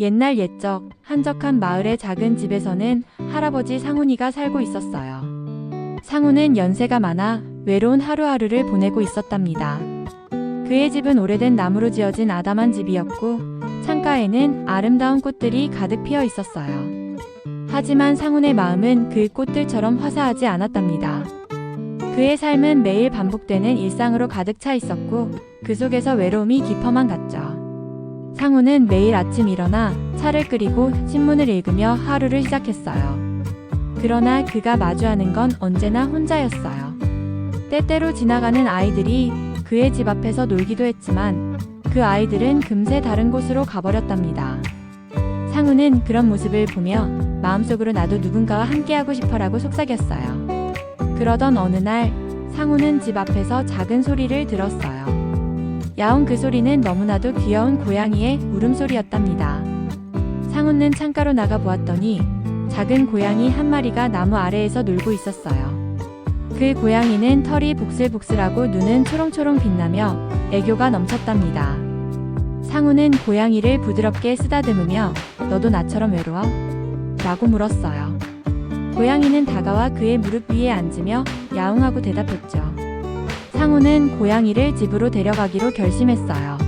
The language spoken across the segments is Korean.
옛날 옛적 한적한 마을의 작은 집에서는 할아버지 상훈이가 살고 있었어요. 상훈은 연세가 많아 외로운 하루하루를 보내고 있었답니다. 그의 집은 오래된 나무로 지어진 아담한 집이었고 창가에는 아름다운 꽃들이 가득 피어 있었어요. 하지만 상훈의 마음은 그 꽃들처럼 화사하지 않았답니다. 그의 삶은 매일 반복되는 일상으로 가득 차 있었고 그 속에서 외로움이 깊어만 갔죠. 상우는 매일 아침 일어나 차를 끓이고 신문을 읽으며 하루를 시작했어요. 그러나 그가 마주하는 건 언제나 혼자였어요. 때때로 지나가는 아이들이 그의 집 앞에서 놀기도 했지만 그 아이들은 금세 다른 곳으로 가버렸답니다. 상우는 그런 모습을 보며 마음속으로 나도 누군가와 함께하고 싶어라고 속삭였어요. 그러던 어느 날 상우는 집 앞에서 작은 소리를 들었어요. 야옹 그 소리는 너무나도 귀여운 고양이의 울음소리였답니다. 상우는 창가로 나가 보았더니 작은 고양이 한 마리가 나무 아래에서 놀고 있었어요. 그 고양이는 털이 복슬복슬하고 눈은 초롱초롱 빛나며 애교가 넘쳤답니다. 상우는 고양이를 부드럽게 쓰다듬으며 너도 나처럼 외로워? 라고 물었어요. 고양이는 다가와 그의 무릎 위에 앉으며 야옹하고 대답했죠. 상우는 고양이를 집으로 데려가기로 결심했어요.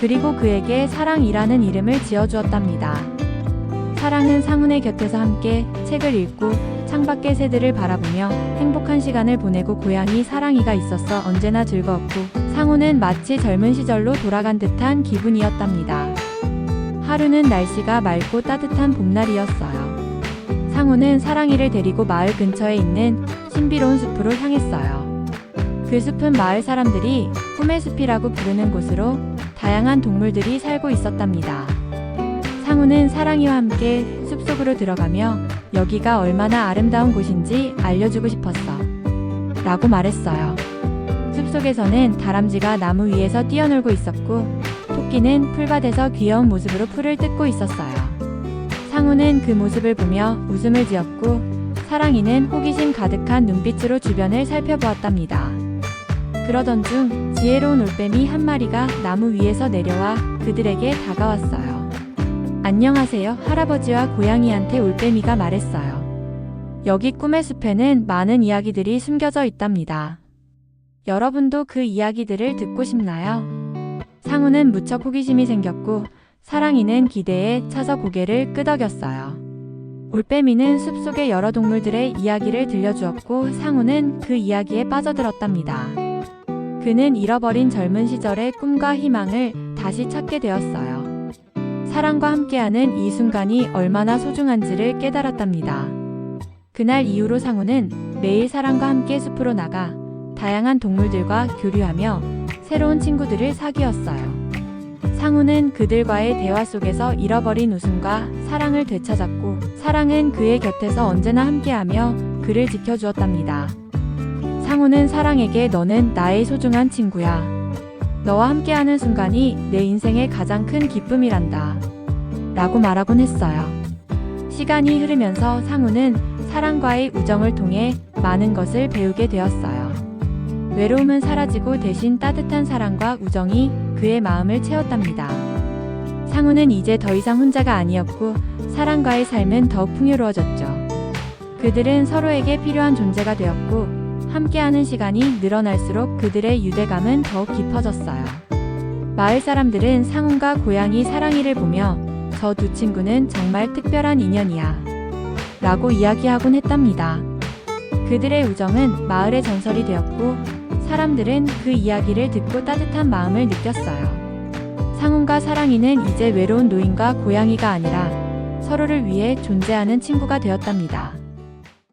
그리고 그에게 사랑이라는 이름을 지어주었답니다. 사랑은 상훈의 곁에서 함께 책을 읽고 창밖의 새들을 바라보며 행복한 시간을 보내고 고양이 사랑이가 있어서 언제나 즐거웠고 상우는 마치 젊은 시절로 돌아간 듯한 기분이었답니다. 하루는 날씨가 맑고 따뜻한 봄날이었어요. 상우는 사랑이를 데리고 마을 근처에 있는 신비로운 숲으로 향했어요. 그 숲은 마을 사람들이 꿈의 숲이라고 부르는 곳으로 다양한 동물들이 살고 있었답니다. 상우는 사랑이와 함께 숲속으로 들어가며 여기가 얼마나 아름다운 곳인지 알려주고 싶었어. 라고 말했어요. 숲속에서는 다람쥐가 나무 위에서 뛰어놀고 있었고 토끼는 풀밭에서 귀여운 모습으로 풀을 뜯고 있었어요. 상우는 그 모습을 보며 웃음을 지었고 사랑이는 호기심 가득한 눈빛으로 주변을 살펴보았답니다. 그러던 중 지혜로운 올빼미 한 마리가 나무 위에서 내려와 그들에게 다가왔어요. 안녕하세요. 할아버지와 고양이한테 올빼미가 말했어요. 여기 꿈의 숲에는 많은 이야기들이 숨겨져 있답니다. 여러분도 그 이야기들을 듣고 싶나요? 상우는 무척 호기심이 생겼고 사랑이는 기대에 차서 고개를 끄덕였어요. 올빼미는 숲속의 여러 동물들의 이야기를 들려주었고 상우는 그 이야기에 빠져들었답니다. 그는 잃어버린 젊은 시절의 꿈과 희망을 다시 찾게 되었어요. 사랑과 함께하는 이 순간이 얼마나 소중한지를 깨달았답니다. 그날 이후로 상우는 매일 사랑과 함께 숲으로 나가 다양한 동물들과 교류하며 새로운 친구들을 사귀었어요. 상우는 그들과의 대화 속에서 잃어버린 웃음과 사랑을 되찾았고 사랑은 그의 곁에서 언제나 함께하며 그를 지켜주었답니다. 상우는 사랑에게 너는 나의 소중한 친구야. 너와 함께하는 순간이 내 인생의 가장 큰 기쁨이란다. 라고 말하곤 했어요. 시간이 흐르면서 상우는 사랑과의 우정을 통해 많은 것을 배우게 되었어요. 외로움은 사라지고 대신 따뜻한 사랑과 우정이 그의 마음을 채웠답니다. 상우는 이제 더 이상 혼자가 아니었고 사랑과의 삶은 더욱 풍요로워졌죠. 그들은 서로에게 필요한 존재가 되었고 함께하는 시간이 늘어날수록 그들의 유대감은 더욱 깊어졌어요. 마을 사람들은 상훈과 고양이 사랑이를 보며 저 두 친구는 정말 특별한 인연이야. 라고 이야기하곤 했답니다. 그들의 우정은 마을의 전설이 되었고 사람들은 그 이야기를 듣고 따뜻한 마음을 느꼈어요. 상훈과 사랑이는 이제 외로운 노인과 고양이가 아니라 서로를 위해 존재하는 친구가 되었답니다.